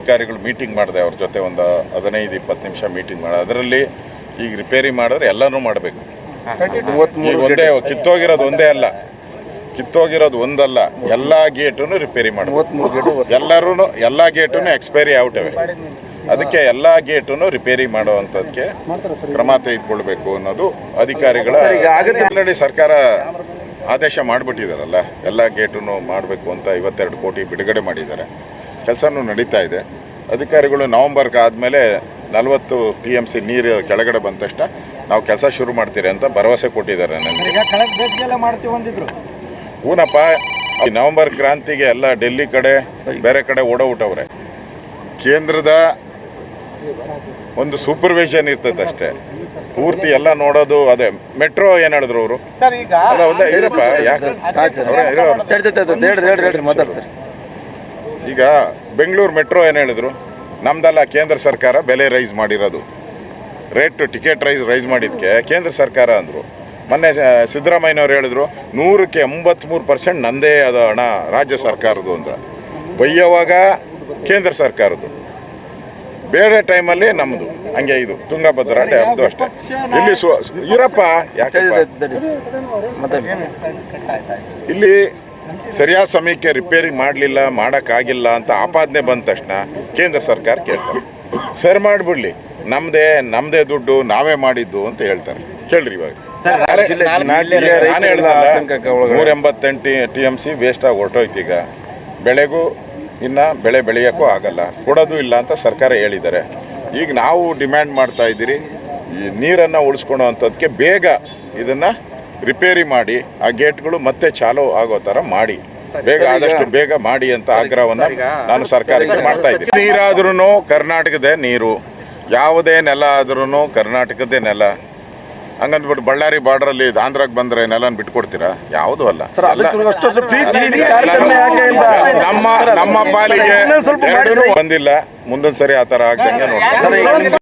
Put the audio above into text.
ಅಧಿಕಾರಿಗಳು ಮೀಟಿಂಗ್ ಮಾಡಿದೆ ಅವ್ರ ಜೊತೆ ಒಂದು ಹದಿನೈದು ಇಪ್ಪತ್ತು ನಿಮಿಷ ಮೀಟಿಂಗ್ ಮಾಡಿ ಅದರಲ್ಲಿ ಈಗ ರಿಪೇರಿ ಮಾಡಿದ್ರೆ ಎಲ್ಲನೂ ಮಾಡಬೇಕು. ಈಗ ಒಂದೇ ಕಿತ್ತೋಗಿರೋದು ಒಂದೇ ಅಲ್ಲ. ಕಿತ್ತೋಗಿರೋದು ಒಂದಲ್ಲ. ಎಲ್ಲ ಗೇಟನ್ನು ರಿಪೇರಿ ಮಾಡಬೇಕು. ಎಲ್ಲರೂ ಎಲ್ಲ ಗೇಟನ್ನು ಎಕ್ಸ್ಪೈರಿ ಔಟ್ ಅವೆ ಅದಕ್ಕೆ ಎಲ್ಲ ಗೇಟನ್ನು ರಿಪೇರಿ ಮಾಡುವಂಥದ್ದಕ್ಕೆ ಕ್ರಮ ತೆಗೆದುಕೊಳ್ಬೇಕು ಅನ್ನೋದು ಅಧಿಕಾರಿಗಳ ಸರ್ಕಾರ ಆದೇಶ ಮಾಡಿಬಿಟ್ಟಿದಾರಲ್ಲ. ಎಲ್ಲ ಗೇಟನ್ನು ಮಾಡಬೇಕು ಅಂತ ಐವತ್ತೆರಡು ಕೋಟಿ ಬಿಡುಗಡೆ ಮಾಡಿದ್ದಾರೆ. ಕೆಲಸನೂ ನಡೀತಾ ಇದೆ. ಅಧಿಕಾರಿಗಳು ನವಂಬರ್ಗೆ ಆದಮೇಲೆ ನಲವತ್ತು ಪಿ ಎಂ ಸಿ ನೀರು ಕೆಳಗಡೆ ಬಂದ ತಕ್ಷಣ ನಾವು ಕೆಲಸ ಶುರು ಮಾಡ್ತೀರಿ ಅಂತ ಭರವಸೆ ಕೊಟ್ಟಿದ್ದಾರೆ ನನಗೆ. ಹೂನಪ್ಪ ಈ ನವೆಂಬರ್ ಕ್ರಾಂತಿಗೆ ಎಲ್ಲ ಡೆಲ್ಲಿ ಕಡೆ ಬೇರೆ ಕಡೆ ಓಡೋಗ್ಬಿಟ್ಟವ್ರೆ ಕೇಂದ್ರದ ಒಂದು ಸೂಪರ್ವಿಷನ್ ಇರ್ತದೆ ಅಷ್ಟೇ. ಪೂರ್ತಿ ಎಲ್ಲ ನೋಡೋದು ಅದೇ. ಮೆಟ್ರೋ ಏನ್ ಹೇಳಿದ್ರು ಅವರು? ಸರ್. ಈಗ ಬೆಂಗಳೂರು ಮೆಟ್ರೋ ಏನು ಹೇಳಿದ್ರು? ನಮ್ದೆಲ್ಲ ಕೇಂದ್ರ ಸರ್ಕಾರ ಬೆಲೆ ರೈಸ್ ಮಾಡಿರೋದು. ರೇಟ್ ಟಿಕೆಟ್ ರೈಸ್ ರೈಸ್ ಮಾಡಿದ್ದಕ್ಕೆ ಕೇಂದ್ರ ಸರ್ಕಾರ ಅಂದರು. ಮೊನ್ನೆ ಸಿದ್ದರಾಮಯ್ಯನವ್ರು ಹೇಳಿದ್ರು ನೂರಕ್ಕೆ ಎಂಬತ್ತ್ಮೂರು ಪರ್ಸೆಂಟ್ ನಂದೇ ಅದ ಹಣ ರಾಜ್ಯ ಸರ್ಕಾರದ್ದು ಅಂತ. ಬೈಯೋವಾಗ ಕೇಂದ್ರ ಸರ್ಕಾರದ್ದು. ಬೇರೆ ಟೈಮಲ್ಲಿ ನಮ್ಮದು ಹಂಗೆ ಇದು ತುಂಗಭದ್ರಾ ಡ್ಯಾಮ್ದು ಅಷ್ಟೇ. ಇಲ್ಲಿ ಸು ಇರಪ್ಪ ಯಾಕೆ ಇಲ್ಲಿ ಸರಿಯಾದ ಸಮಯಕ್ಕೆ ರಿಪೇರಿ ಮಾಡಲಿಲ್ಲ ಮಾಡೋಕ್ಕಾಗಿಲ್ಲ ಅಂತ ಆಪಾದನೆ ಬಂದ ತಕ್ಷಣ ಕೇಂದ್ರ ಸರ್ಕಾರ ಕೇಳ್ತಾರೆ. ಸರ್ ಮಾಡಿಬಿಡ್ಲಿ ನಮ್ಮದೇ ನಮ್ಮದೇ ದುಡ್ಡು ನಾವೇ ಮಾಡಿದ್ದು ಅಂತ ಹೇಳ್ತಾರೆ. ಕೇಳ್ರಿ ಇವಾಗ. ನಾನು ಹೇಳ್ದ ಹೇಳ್ದಲ್ಲ. ನೂರ ಎಂಬತ್ತೆಂಟು ಟಿ ಎಂ ಸಿ ವೇಸ್ಟಾಗಿ ಹೊರಟೋಯ್ತು ಈಗ. ಬೆಳೆಗೂ ಇನ್ನು ಬೆಳೆ ಬೆಳೆಯೋಕ್ಕೂ ಆಗಲ್ಲ. ಕೊಡೋದು ಇಲ್ಲ ಅಂತ ಸರ್ಕಾರ ಹೇಳಿದ್ದಾರೆ. ಈಗ ನಾವು ಡಿಮ್ಯಾಂಡ್ ಮಾಡ್ತಾ ಇದ್ದೀರಿ. ಈ ನೀರನ್ನು ಉಳಿಸ್ಕೊಳೋ ಅಂಥದ್ದಕ್ಕೆ ಬೇಗ ಇದನ್ನು ರಿಪೇರಿ ಮಾಡಿ ಆ ಗೇಟ್ಗಳು ಮತ್ತೆ ಚಾಲೂ ಆಗೋ ಥರ ಮಾಡಿ. ಬೇಗ ಆದಷ್ಟು ಬೇಗ ಮಾಡಿ ಅಂತ ಆಗ್ರಹವನ್ನು ನಾನು ಸರ್ಕಾರಕ್ಕೆ ಮಾಡ್ತಾ ಇದ್ದೀನಿ. ನೀರಾದ್ರೂ ಕರ್ನಾಟಕದ ನೀರು. ಯಾವುದೇ ನೆಲ ಆದ್ರೂ ಕರ್ನಾಟಕದೇ ನೆಲ. ಹಂಗಂದ್ಬಿಟ್ಟು ಬಳ್ಳಾರಿ ಬಾರ್ಡ್ರಲ್ಲಿ ಆಂಧ್ರಕ್ಕೆ ಬಂದ್ರೆ ನೆಲ ಬಿಟ್ಕೊಡ್ತೀರಾ? ಯಾವುದೂ ಅಲ್ಲ. ನಮ್ಮ ನಮ್ಮ ಪಾಲಿಗೆ ಬಂದಿಲ್ಲ ಮುಂದೊಂದು ಸರಿ ಆ ಥರ ಆಗ್ದಂಗೆ ನಿಮ್ಮ